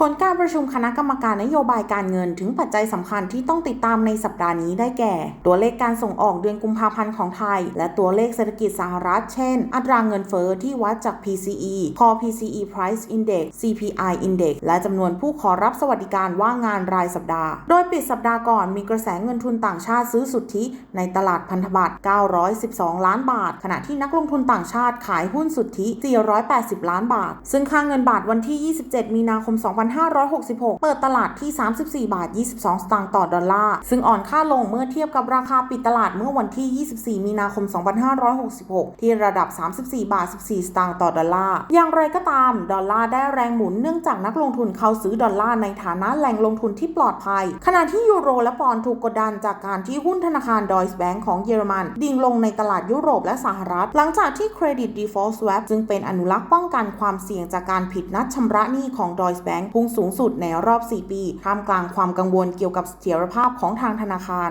ผลการประชุมคณะกรรมการนโยบายการเงินถึงปัจจัยสำคัญที่ต้องติดตามในสัปดาห์นี้ได้แก่ ตัวเลขการส่งออกเดือนกุมภาพันธ์ของไทย และตัวเลขเศรษฐกิจสหรัฐ เช่น อัตราเงินเฟอ้อที่วัดจาก PCE Core PCE Price Index CPI Index และจำนวนผู้ขอรับสวัสดิการว่างงานรายสัปดาห์ โดยปิดสัปดาห์ก่อนมีกระแสเงินทุนต่างชาติซื้อสุทธิ ในตลาดพันธบัตร 912 ล้านบาท ขณะที่นักลงทุนต่างชาติขายหุ้นสุทธิ 480 ล้านบาท ซึ่งค่าเงินบาทวันที่ 27 มีนาคม 2 5 2566 เปิดตลาดที่ 34 บาท 22 สตางค์ต่อดอลลาร์ ซึ่งอ่อนค่าลงเมื่อเทียบกับราคาปิดตลาดเมื่อวันที่ 24 มีนาคม 2566 ที่ระดับ 34 บาท 14 สตางค์ต่อดอลลาร์ อย่างไรก็ตาม ดอลลาร์ได้แรงหมุนเนื่องจากนักลงทุนเข้าซื้อดอลลาร์ในฐานะแหล่งลงทุนที่ปลอดภัย ขณะที่ยูโรและปอนด์ถูกกดดันจากการที่หุ้นธนาคารดอยส์แบงก์ของเยอรมัน ดิ่งลงในตลาดยุโรปและสหรัฐ หลังจากที่ Credit Default Swap ซึ่งเป็นอนุรักษ์ป้องกันความเสี่ยงจากการผิดนัดชำระหนี้ของ Deutsche Bank พุ่งสูงสุดในรอบ 4 ปี ท่ามกลางความกังวลเกี่ยวกับเสถียรภาพของทางธนาคาร